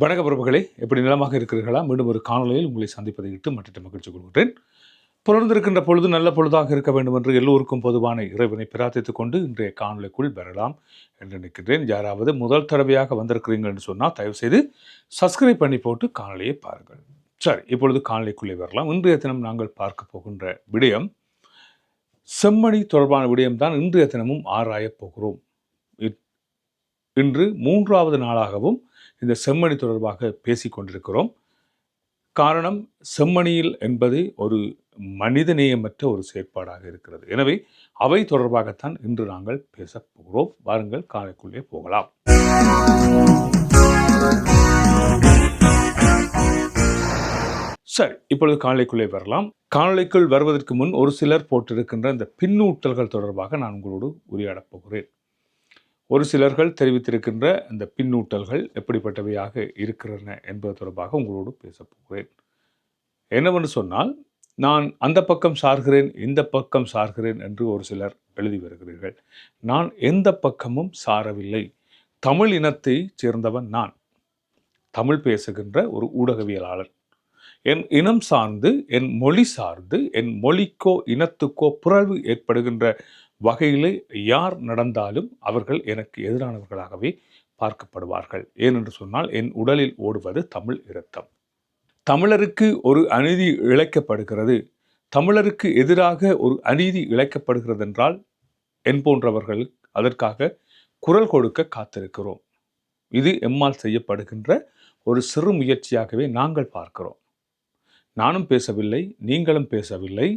வணக்க பிரபுகளே எப்படி நிலமாக இருக்கிறீர்களா? மீண்டும் ஒரு காணொலியில் உங்களை சந்திப்பதை இட்டு மற்ற மகிழ்ச்சி கொள்கிறேன் புலர்ந்திருக்கின்ற பொழுது நல்ல பொழுதாக இருக்க வேண்டும் என்று எல்லோருக்கும் பொதுவான இறைவனை பிரார்த்தித்துக் கொண்டு இன்றைய காணொலிக்குள் பெறலாம் என்று நினைக்கிறேன் யாராவது முதல் தடவையாக வந்திருக்கிறீங்க என்று சொன்னால் தயவு செய்து சப்ஸ்கிரைப் பண்ணி போட்டு காணொலியை பாருங்கள். சரி இப்பொழுது காணொலிக்குள்ளே வரலாம். இன்றைய தினம் நாங்கள் பார்க்க போகின்ற விடயம் செம்மணி தொடர்பான விடயம்தான் இன்றைய தினமும் ஆராயப் போகிறோம். இன்று மூன்றாவது நாளாகவும் இந்த செம்மணி தொடர்பாக பேசிக்கொண்டிருக்கிறோம் காரணம் செம்மணியில் என்பது ஒரு மனிதநேயமற்ற ஒரு செயற்பாடாக இருக்கிறது. எனவே அவை தொடர்பாகத்தான் இன்று நாங்கள் பேச போகிறோம். வாருங்கள் காலைக்குள்ளே போகலாம். சரி இப்பொழுது காணொளிக்குள்ளே வரலாம். காலைக்குள் வருவதற்கு முன் ஒரு சிலர் போட்டிருக்கின்ற இந்த பின்னூட்டல்கள் தொடர்பாக நான் உங்களோடு உரையாடப் போகிறேன். ஒரு சிலர்கள் தெரிவித்திருக்கின்ற இந்த பின்னூட்டல்கள் எப்படிப்பட்டவையாக இருக்கிறன என்பது தொடர்பாக உங்களோடு பேசப்போகிறேன் என்னவென்று சொன்னால் நான் அந்த பக்கம் சார்கிறேன் இந்த பக்கம் சார்கிறேன் என்று ஒரு சிலர் எழுதி வருகிறீர்கள். நான் எந்த பக்கமும் சாரவில்லை. தமிழ் இனத்தை சேர்ந்தவன் நான். தமிழ் பேசுகின்ற ஒரு ஊடகவியலாளர் என் இனம் சார்ந்து என் மொழி சார்ந்து என் மொழிக்கோ இனத்துக்கோ பிறழ்வு ஏற்படுகின்ற வகையிலே யார் நடந்தாலும் அவர்கள் எனக்கு எதிரானவர்களாகவே பார்க்கப்படுவார்கள். ஏனென்று சொன்னால் என் உடலில் ஓடுவது தமிழ் இரத்தம். தமிழருக்கு ஒரு அநீதி இழைக்கப்படுகிறது. தமிழருக்கு எதிராக ஒரு அநீதி இழைக்கப்படுகிறது என்றால் என் போன்றவர்கள் அதற்காக குரல் கொடுக்க காத்திருக்கிறோம். இது எம்மால் செய்யப்படுகின்ற ஒரு சிறு முயற்சியாகவே நாங்கள் பார்க்கிறோம். நானும் பேசவில்லை நீங்களும் பேசவில்லை.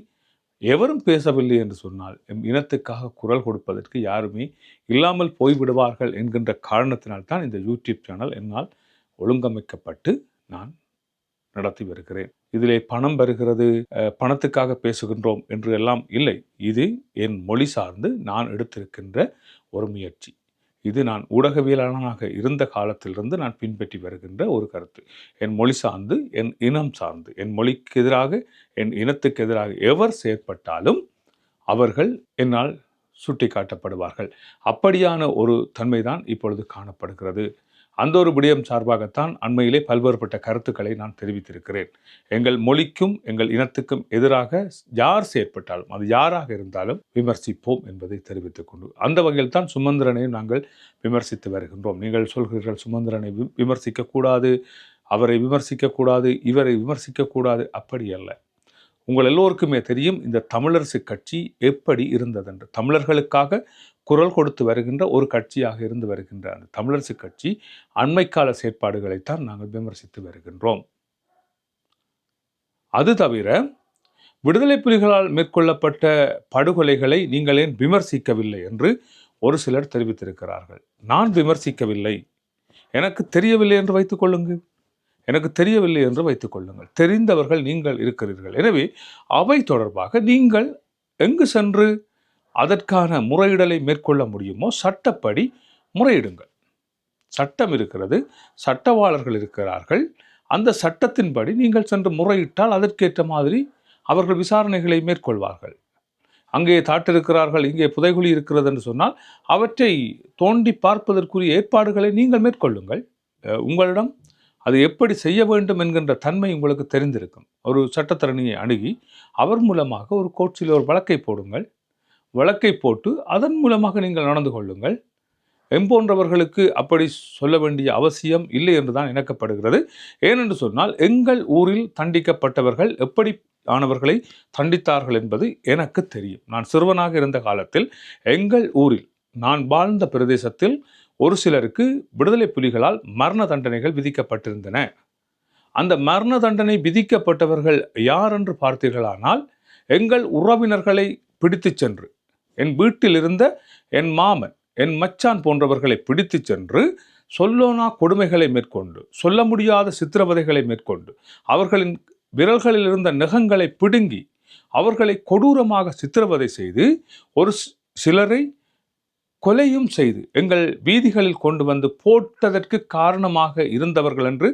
எவரும் பேசவில்லை என்று சொன்னால் எம் இனத்துக்காக குரல் கொடுப்பதற்கு யாருமே இல்லாமல் போய்விடுவார்கள் என்கின்ற காரணத்தினால்தான் இந்த யூடியூப் சேனல் என்னால் ஒழுங்கமைக்கப்பட்டு நான் நடத்தி வருகிறேன். இதிலே பணம் வருகிறது பணத்துக்காக பேசுகின்றோம் என்று எல்லாம் இல்லை. இது என் மொழி சார்ந்து நான் எடுத்திருக்கின்ற ஒரு முயற்சி. இது நான் ஊடகவியலாளனாக இருந்த காலத்திலிருந்து நான் பின்பற்றி வருகின்ற ஒரு கருத்து. என் மொழி சார்ந்து என் இனம் சார்ந்து என் மொழிக்கு எதிராக என் இனத்துக்கு எதிராக எவர் செயற்பட்டாலும் அவர்கள் என்னால் சுட்டி காட்டப்படுவார்கள் அப்படியான ஒரு தன்மைதான் இப்பொழுது காணப்படுகிறது. அந்த ஒரு விடயம் சார்பாகத்தான் அண்மையிலே பல்வேறுபட்ட கருத்துக்களை நான் தெரிவித்திருக்கிறேன். எங்கள் மொழிக்கும் எங்கள் இனத்துக்கும் எதிராக யார் செயற்பட்டாலும் அது யாராக இருந்தாலும் விமர்சிப்போம் என்பதை தெரிவித்துக் கொண்டு அந்த வகையில் தான் சுமந்திரனையும் நாங்கள் விமர்சித்து வருகின்றோம். நீங்கள் சொல்கிறீர்கள் சுமந்திரனை விமர்சிக்கக்கூடாது அவரை விமர்சிக்கக்கூடாது இவரை விமர்சிக்கக்கூடாது அப்படி அல்ல. உங்கள் எல்லோருக்குமே தெரியும் இந்த தமிழரசு கட்சி எப்படி இருந்ததென்று. தமிழர்களுக்காக குரல் கொடுத்து வருகின்ற ஒரு கட்சியாக இருந்து வருகின்ற அந்த தமிழரசு கட்சி அண்மைக்கால செயற்பாடுகளைத்தான் நாங்கள் விமர்சித்து வருகின்றோம். அது தவிர விடுதலை புலிகளால் மேற்கொள்ளப்பட்ட படுகொலைகளை நீங்கள் ஏன் விமர்சிக்கவில்லை என்று ஒரு சிலர் தெரிவித்திருக்கிறார்கள். நான் விமர்சிக்கவில்லை. எனக்கு தெரியவில்லை என்று வைத்துக் கொள்ளுங்கள். எனக்கு தெரியவில்லை என்று வைத்துக் கொள்ளுங்கள். தெரிந்தவர்கள் நீங்கள் இருக்கிறீர்கள். எனவே அவை தொடர்பாக நீங்கள் எங்கு சென்று அதற்கான முறையிடலை மேற்கொள்ள முடியுமோ சட்டப்படி முறையிடுங்கள். சட்டம் இருக்கிறது சட்டவாளர்கள் இருக்கிறார்கள். அந்த சட்டத்தின்படி நீங்கள் சென்று முறையிட்டால் அதற்கேற்ற மாதிரி அவர்கள் விசாரணைகளை மேற்கொள்வார்கள். அங்கே தாட்டிருக்கிறார்கள் இங்கே புதைகுழி இருக்கிறது என்று சொன்னால் அவற்றை தோண்டி பார்ப்பதற்குரிய ஏற்பாடுகளை நீங்கள் மேற்கொள்ளுங்கள். உங்களிடம் அது எப்படி செய்ய வேண்டும் என்கின்ற தன்மை உங்களுக்கு தெரிந்திருக்கும். ஒரு சட்டத்தரணியை அணுகி அவர் மூலமாக ஒரு கோர்ட்ஸில் ஒரு வழக்கை போடுங்கள். வழக்கை போட்டு அதன் மூலமாக நீங்கள் நடந்து கொள்ளுங்கள். எம்போன்றவர்களுக்கு அப்படி சொல்ல வேண்டிய அவசியம் இல்லை என்று தான் இணக்கப்படுகிறது. ஏனென்று சொன்னால் எங்கள் ஊரில் தண்டிக்கப்பட்டவர்கள் எப்படி ஆனவர்களை தண்டித்தார்கள் என்பது எனக்கு தெரியும். நான் சிறுவனாக இருந்த காலத்தில் எங்கள் ஊரில் நான் வாழ்ந்த பிரதேசத்தில் ஒரு சிலருக்கு விடுதலை புலிகளால் மரண தண்டனைகள் விதிக்கப்பட்டிருந்தன. அந்த மரண தண்டனை விதிக்கப்பட்டவர்கள் யார் என்று பார்த்தீர்களானால் எங்கள் உறவினர்களை பிடித்துச் சென்று என் வீட்டில் இருந்த என் மாமன் என் மச்சான் போன்றவர்களை பிடித்து சென்று சொல்லோனா கொடுமைகளை மேற்கொண்டு சொல்ல முடியாத சித்திரவதைகளை மேற்கொண்டு அவர்களின் விரல்களில் இருந்த நகங்களை பிடுங்கி அவர்களை கொடூரமாக சித்திரவதை செய்து ஒரு சிலரை கொலையும் செய்து எங்கள் வீதிகளில் கொண்டு வந்து போட்டதற்கு காரணமாக இருந்தவர்கள் என்று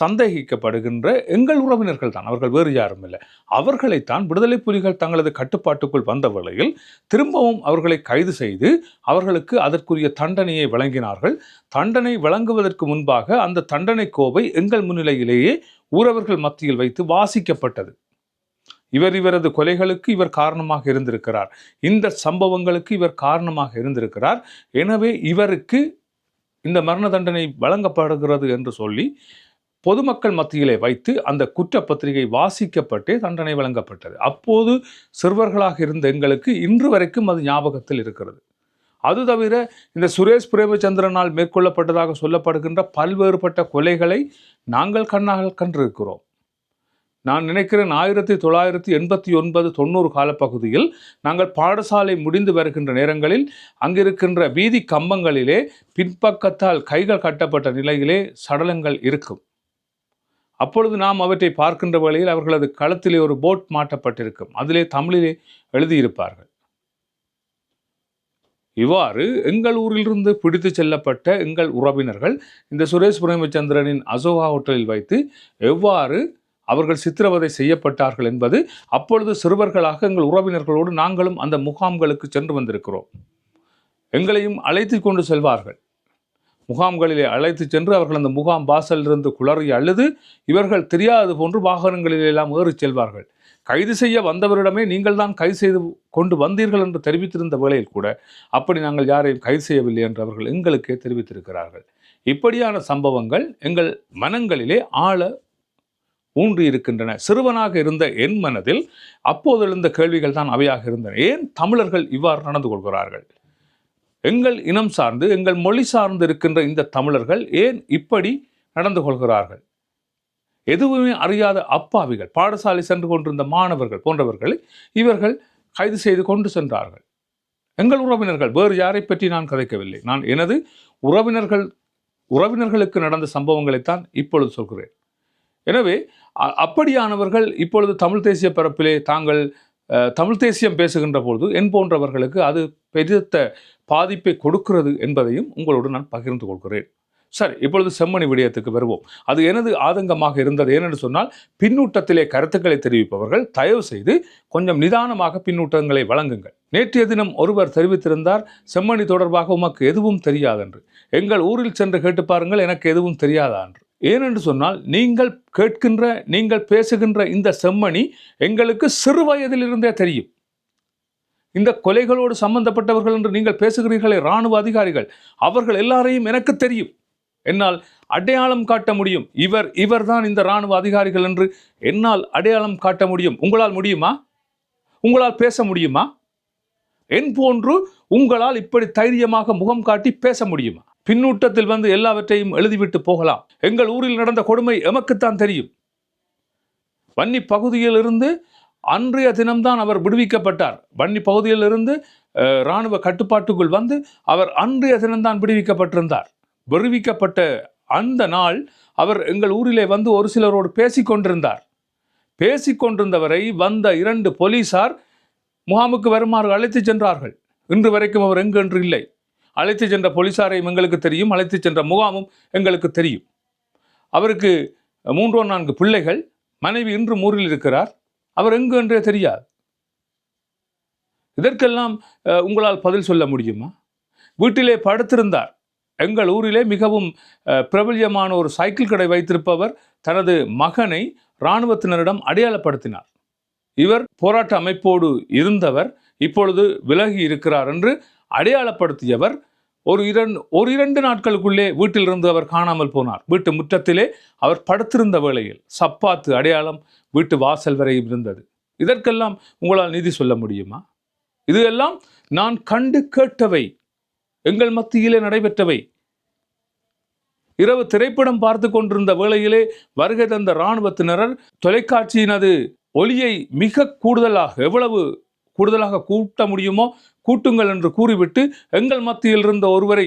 சந்தேகிக்கப்படுகின்ற எங்கள் உறவினர்கள் தான். அவர்கள் வேறு யாரும் இல்லை. அவர்களைத்தான் விடுதலை புலிகள் தங்களது கட்டுப்பாட்டுக்குள் வந்த வேளையில் திரும்பவும் அவர்களை கைது செய்து அவர்களுக்கு அதற்குரிய தண்டனையை வழங்கினார்கள். தண்டனை வழங்குவதற்கு முன்பாக அந்த தண்டனை கோவை எங்கள் முன்னிலையிலேயே உறவர்கள் மத்தியில் வைத்து வாசிக்கப்பட்டது. இவர் இவரது கொலைகளுக்கு இவர் காரணமாக இருந்திருக்கிறார். இந்த சம்பவங்களுக்கு இவர் காரணமாக இருந்திருக்கிறார். எனவே இவருக்கு இந்த மரண தண்டனை வழங்கப்படுகிறது என்று சொல்லி பொதுமக்கள் மத்தியிலே வைத்து அந்த குற்றப்பத்திரிகை வாசிக்கப்பட்டே தண்டனை வழங்கப்பட்டது. அப்போது சிறுவர்களாக இருந்த எங்களுக்கு இன்று வரைக்கும் அது ஞாபகத்தில் இருக்கிறது. அது தவிர இந்த சுரேஷ் பிரேமச்சந்திரனால் மேற்கொள்ளப்பட்டதாக சொல்லப்படுகின்ற பல்வேறுபட்ட கொலைகளை நாங்கள் கண்ணாக கண்டிருக்கிறோம். நான் நினைக்கிறேன் ஆயிரத்தி தொள்ளாயிரத்தி எண்பத்தி ஒன்பது தொண்ணூறு காலப்பகுதியில் நாங்கள் பாடசாலை முடிந்து வருகின்ற நேரங்களில் அங்கிருக்கின்ற வீதி கம்பங்களிலே பின்பக்கத்தால் கைகள் கட்டப்பட்ட நிலையிலே சடலங்கள் இருக்கும். அப்பொழுது நாம் அவற்றை பார்க்கின்ற வேளையில் அவர்களது களத்திலே ஒரு போட் மாட்டப்பட்டிருக்கும் அதிலே தமிழிலே எழுதியிருப்பார்கள். இவ்வாறு எங்கள் ஊரிலிருந்து பிடித்து செல்லப்பட்ட எங்கள் உறவினர்கள் இந்த சுரேஷ் பிரேமச்சந்திரனின் அசோகா ஹோட்டலில் வைத்து எவ்வாறு அவர்கள் சித்திரவதை செய்யப்பட்டார்கள் என்பது அப்பொழுது சிறுவர்களாக எங்கள் உறவினர்களோடு நாங்களும் அந்த முகாம்களுக்கு சென்று வந்திருக்கிறோம். எங்களையும் அழைத்து கொண்டு செல்வார்கள். முகாம்களிலே அழைத்து சென்று அவர்கள் அந்த முகாம் வாசலிருந்து குளறி அழுது இவர்கள் தெரியாதது போன்று வாகனங்களில் எல்லாம் செல்வார்கள். கைது செய்ய வந்தவரிடமே நீங்கள் தான் கைது செய்து கொண்டு வந்தீர்கள் என்று தெரிவித்திருந்த வேளையில் கூட அப்படி நாங்கள் யாரையும் கைது செய்யவில்லை என்று அவர்கள் எங்களுக்கே தெரிவித்திருக்கிறார்கள். இப்படியான சம்பவங்கள் எங்கள் மனங்களிலே ஆழ ஊன்றி இருக்கின்றன சிறுவனாக இருந்த என் மனதில் அப்போது எழுந்த கேள்விகள் தான் அவையாக இருந்தன. ஏன் தமிழர்கள் இவ்வாறு நடந்து கொள்கிறார்கள்? எங்கள் இனம் சார்ந்து எங்கள் மொழி சார்ந்து இருக்கின்ற இந்த தமிழர்கள் ஏன் இப்படி நடந்து கொள்கிறார்கள்? எதுவுமே அறியாத அப்பாவிகள் பாடசாலை சென்று கொண்டிருந்த மாணவர்கள் போன்றவர்களை இவர்கள் கைது செய்து கொண்டு சென்றார்கள். எங்கள் உறவினர்கள் வேறு யாரை பற்றி நான் கதைக்கவில்லை. நான் எனது உறவினர்கள் உறவினர்களுக்கு நடந்த சம்பவங்களைத்தான் இப்பொழுது சொல்கிறேன். எனவே அப்படியானவர்கள் இப்பொழுது தமிழ் தேசிய பரப்பிலே தாங்கள் தமிழ் தேசியம் பேசுகின்ற பொழுது என் போன்றவர்களுக்கு அது பெருத்த பாதிப்பை கொடுக்கிறது என்பதையும் உங்களோடு நான் பகிர்ந்து கொள்கிறேன். சரி இப்பொழுது செம்மணி விடயத்துக்கு வருவோம். அது எனது ஆதங்கமாக இருந்தது ஏனென்று சொன்னால் பின்னூட்டத்திலே கருத்துக்களை தெரிவிப்பவர்கள் தயவு செய்து கொஞ்சம் நிதானமாக பின்னூட்டங்களை வழங்குங்கள். நேற்றைய தினம் ஒருவர் தெரிவித்திருந்தார் செம்மணி தொடர்பாக உமக்கு எதுவும் தெரியாதென்று. எங்கள் ஊரில் சென்று கேட்டு பாருங்கள் எனக்கு எதுவும் தெரியாதா என்று ஏனென்று சொன்னால் நீங்கள் கேட்கின்ற நீங்கள் பேசுகின்ற இந்த செம்மணி எங்களுக்கு சிறு வயதிலிருந்தே தெரியும். இந்த கொலைகளோடு சம்பந்தப்பட்டவர்கள் என்று நீங்கள் பேசுகிறீர்களே இராணுவ அதிகாரிகள். அவர்கள் எல்லாரையும் எனக்கு தெரியும். என்னால் அடையாளம் காட்ட முடியும். இவர் இவர்தான் இந்த இராணுவ அதிகாரிகள் என்று என்னால் அடையாளம் காட்ட முடியும். உங்களால் முடியுமா? உங்களால் பேச முடியுமா? என் போன்று உங்களால் இப்படி தைரியமாக முகம் காட்டி பேச முடியுமா? பின்னூட்டத்தில் வந்து எல்லாவற்றையும் எழுதிவிட்டு போகலாம். எங்கள் ஊரில் நடந்த கொடுமை எமக்குத்தான் தெரியும். வன்னி பகுதியிலிருந்து அன்றைய தினம்தான் அவர் விடுவிக்கப்பட்டார். வன்னி பகுதியிலிருந்து இராணுவ கட்டுப்பாட்டுக்குள் வந்து அவர் அன்றைய தினம்தான் விடுவிக்கப்பட்டிருந்தார். விடுவிக்கப்பட்ட அந்த நாள் அவர் எங்கள் ஊரிலே வந்து ஒரு சிலரோடு பேசிக்கொண்டிருந்தார் பேசிக்கொண்டிருந்தவரை வந்த இரண்டு போலீசார் முகாமுக்கு வருமாறு அழைத்து சென்றார்கள். இன்று வரைக்கும் அவர் எங்கு என்று இல்லை. அழைத்து சென்ற போலீசாரையும் எங்களுக்கு தெரியும் அழைத்து சென்ற முகாமும் எங்களுக்கு தெரியும். அவருக்கு மூன்றோ நான்கு பிள்ளைகள் மனைவி இன்று ஊரில் இருக்கிறார். அவர் எங்கு என்றே தெரியாது. இதற்கெல்லாம் உங்களால் பதில் சொல்ல முடியுமா? வீட்டிலே படுத்திருந்தார். எங்கள் ஊரிலே மிகவும் பிரபல்யமான ஒரு சைக்கிள் கடை வைத்திருப்பவர் தனது மகனை இராணுவத்தினரிடம் அடையாளப்படுத்தினார். இவர் போராட்ட அமைப்போடு இருந்தவர் இப்பொழுது விலகி இருக்கிறார் என்று அடையாளப்படுத்தியவர். ஒரு இரண்டு ஒரு இரண்டு நாட்களுக்குள்ளே வீட்டிலிருந்து அவர் காணாமல் போனார். வீட்டு முற்றத்திலே அவர் படுத்திருந்த வேளையில் சப்பாத்து அடையாளம் வீட்டு வாசல் வரை இருந்தது. இதற்கெல்லாம் உங்களால் நிதி சொல்ல முடியுமா? இது எல்லாம் நான் கண்டு கேட்டவை. எங்கள் மத்தியிலே நடைபெற்றவை. இரவு திரைப்படம் பார்த்து கொண்டிருந்த வேளையிலே வருகை தந்த இராணுவத்தினரர் தொலைக்காட்சியினது ஒளியை மிக கூடுதலாக எவ்வளவு கூடுதலாக கூட்ட முடியுமோ? கூட்டுங்கள் என்று கூறிவிட்டு எங்கள் மத்தியில் இருந்த ஒருவரை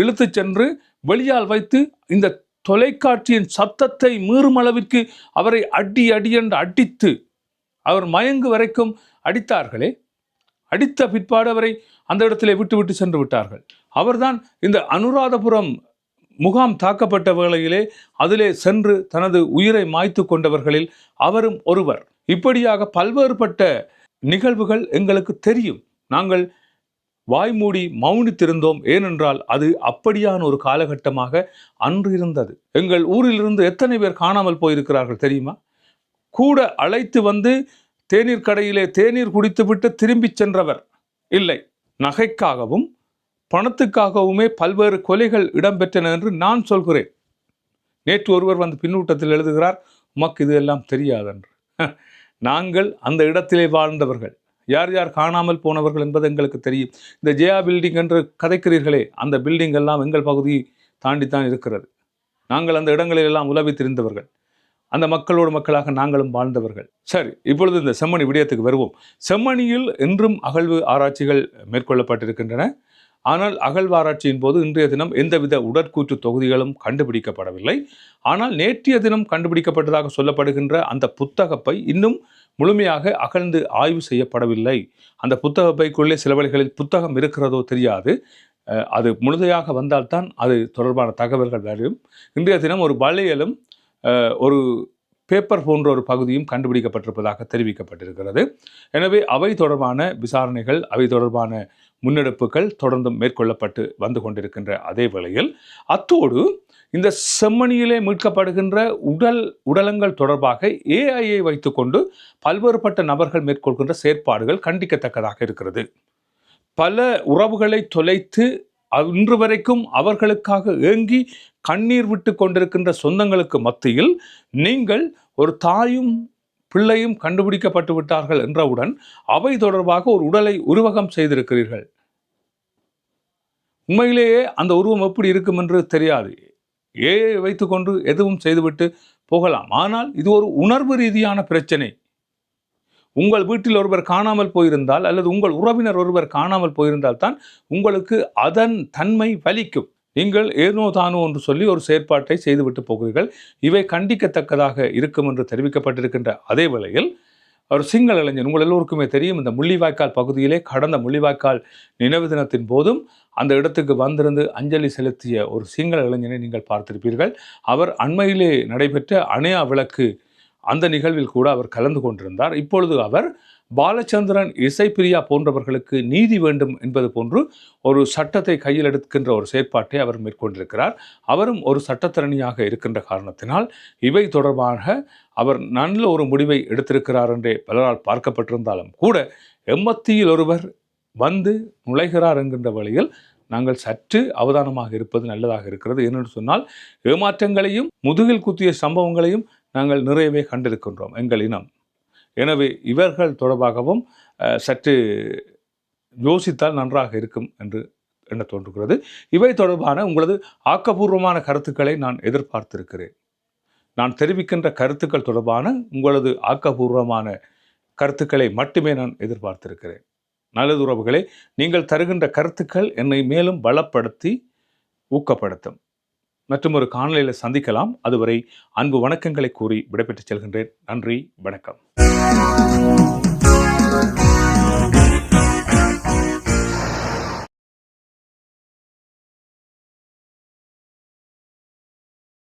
இழுத்துச் சென்று வெளியால் வைத்து இந்த தொலைக்காட்சியின் சத்தத்தை மீறும் அளவிற்கு அவரை அடி அடி என்று அடித்து அவர் மயங்கு வரைக்கும் அடித்தார்களே? அடித்த பிற்பாடு அவரை அந்த இடத்திலே விட்டுவிட்டு சென்று விட்டார்கள். அவர்தான் இந்த அனுராதபுரம் முகாம் தாக்கப்பட்ட வேளையிலே அதிலே சென்று தனது உயிரை மாய்த்து கொண்டவர்களில் அவரும் ஒருவர். இப்படியாக பல்வேறுபட்ட நிகழ்வுகள் எங்களுக்கு தெரியும். நாங்கள் வாய்மூடி மௌனித்திருந்தோம். ஏனென்றால் அது அப்படியான ஒரு காலகட்டமாக அன்று இருந்தது. எங்கள் ஊரிலிருந்து எத்தனை பேர் காணாமல் போயிருக்கிறார்கள் தெரியுமா? கூட அழைத்து வந்து தேநீர் கடையிலே தேநீர் குடித்துவிட்டு திரும்பிச் சென்றவர் இல்லை. நகைக்காகவும் பணத்துக்காகவுமே பல்வேறு கொலைகள் இடம்பெற்றன என்று நான் சொல்கிறேன். நேற்று ஒருவர் வந்து பின்னூட்டத்தில் எழுதுகிறார் உமக்கு இது எல்லாம் தெரியாதென்று. நாங்கள் அந்த இடத்திலே வாழ்ந்தவர்கள். யார் யார் காணாமல் போனவர்கள் என்பது எங்களுக்கு தெரியும். இந்த ஜெயா பில்டிங் என்று கதைக்கிறீர்களே அந்த பில்டிங் எல்லாம் எங்கள் பகுதியை தாண்டித்தான் இருக்கிறது. நாங்கள் அந்த இடங்களில் எல்லாம் உலவி திரிந்தவர்கள். அந்த மக்களோடு மக்களாக நாங்களும் வாழ்ந்தவர்கள். சரி இப்பொழுது இந்த செம்மணி விடயத்துக்கு வருவோம். செம்மணியில் இன்றும் அகழ்வு ஆராய்ச்சிகள் மேற்கொள்ளப்பட்டிருக்கின்றன. ஆனால் அகழ்வாராய்ச்சியின் போது இன்றைய தினம் எந்தவித உடற்கூற்று தொகுதிகளும் கண்டுபிடிக்கப்படவில்லை. ஆனால் நேற்றைய தினம் கண்டுபிடிக்கப்பட்டதாக சொல்லப்படுகின்ற அந்த புத்தகப்பை இன்னும் முழுமையாக அகழ்ந்து ஆய்வு செய்யப்படவில்லை. அந்த புத்தகப்பைக்குள்ளே சில வழிகளில் புத்தகம் இருக்கிறதோ தெரியாது. அது முழுமையாக வந்தால்தான் அது தொடர்பான தகவல்கள் வரும். இன்றைய தினம் ஒரு வளையலும் ஒரு பேப்பர் போன்ற ஒரு பகுதியும் கண்டுபிடிக்கப்பட்டிருப்பதாக தெரிவிக்கப்பட்டிருக்கிறது. எனவே அவை தொடர்பான விசாரணைகள் அவை தொடர்பான முன்னெடுப்புகள் தொடர்ந்து மேற்கொள்ளப்பட்டு வந்து கொண்டிருக்கின்ற அதே வேளையில் அத்தோடு இந்த செம்மணியிலே மீட்கப்படுகின்ற உடல் உடலங்கள் தொடர்பாக ஏஐயை வைத்துக்கொண்டு பல்வேறுபட்ட நபர்கள் மேற்கொள்கின்ற செயற்பாடுகள் கண்டிக்கத்தக்கதாக இருக்கிறது. பல உறவுகளை தொலைத்து இன்று வரைக்கும் அவர்களுக்காக ஏங்கி கண்ணீர் விட்டு கொண்டிருக்கின்ற சொந்தங்களுக்கு மத்தியில் நீங்கள் ஒரு தாயும் பிள்ளையும் கண்டுபிடிக்கப்பட்டு விட்டார்கள் என்றவுடன் அவை தொடர்பாக ஒரு உடலை உருவகம் செய்திருக்கிறீர்கள். உண்மையிலேயே அந்த உருவம் எப்படி இருக்கும் என்று தெரியாது. ஏஐ வைத்துக்கொண்டு எதுவும் செய்துவிட்டு போகலாம். ஆனால் இது ஒரு உணர்வு ரீதியான பிரச்சனை. உங்கள் வீட்டில் ஒருவர் காணாமல் போயிருந்தால் அல்லது உங்கள் உறவினர் ஒருவர் காணாமல் போயிருந்தால் தான் உங்களுக்கு அதன் தன்மை வலிக்கும் நீங்கள் ஏனோ தானோ என்று சொல்லி ஒரு செயற்பாட்டை செய்துவிட்டு போகிறீர்கள். இவை கண்டிக்கத்தக்கதாக இருக்கும் என்று தெரிவிக்கப்பட்டிருக்கின்ற அதே வேளையில் ஒரு சிங்கள இளைஞன் உங்கள் எல்லோருக்குமே தெரியும் இந்த முள்ளிவாய்க்கால் பகுதியிலே கடந்த முள்ளிவாய்க்கால் நினைவு தினத்தின் போதும் அந்த இடத்துக்கு வந்திருந்து அஞ்சலி செலுத்திய ஒரு சிங்கள இளைஞனை நீங்கள் பார்த்திருப்பீர்கள். அவர் அண்மையிலே நடைபெற்ற அணையா விளக்கு அந்த நிகழ்வில் கூட அவர் கலந்து கொண்டிருந்தார். இப்பொழுது அவர் பாலச்சந்திரன் இசைப்பிரியா போன்றவர்களுக்கு நீதி வேண்டும் என்பது போன்று ஒரு சட்டத்தை கையில் எடுக்கின்ற ஒரு செயற்பாட்டை அவர் மேற்கொண்டிருக்கிறார். அவரும் ஒரு சட்டத்திறனியாக இருக்கின்ற காரணத்தினால் இவை தொடர்பாக அவர் நல்ல ஒரு முடிவை எடுத்திருக்கிறார் என்றே பலரால் பார்க்கப்பட்டிருந்தாலும் கூட எம்மத்தியில் ஒருவர் வந்து நுழைகிறார் என்கின்ற வழியில் நாங்கள் சற்று அவதானமாக இருப்பது நல்லதாக இருக்கிறது. என்னென்று சொன்னால் ஏமாற்றங்களையும் முதுகில் குத்திய சம்பவங்களையும் நாங்கள் நிறையவே கண்டிருக்கின்றோம். எங்கள் இனம். எனவே இவர்கள் தொடர்பாகவும் சற்று யோசித்தால் நன்றாக இருக்கும் என்று எண்ண தோன்றுகிறது. இவை தொடர்பான உங்களது ஆக்கப்பூர்வமான கருத்துக்களை நான் எதிர்பார்த்திருக்கிறேன். நான் தெரிவிக்கின்ற கருத்துக்கள் தொடர்பான உங்களது ஆக்கப்பூர்வமான கருத்துக்களை மட்டுமே நான் எதிர்பார்த்திருக்கிறேன். நல்லது உறவுகளே நீங்கள் தருகின்ற கருத்துக்கள் என்னை மேலும் பலப்படுத்தி ஊக்கப்படுத்தும். மற்றும் ஒரு காணொலியில் சந்திக்கலாம். அதுவரை அன்பு வணக்கங்களை கூறி விடைபெற்றுச் செல்கின்றேன். நன்றி வணக்கம். Bye.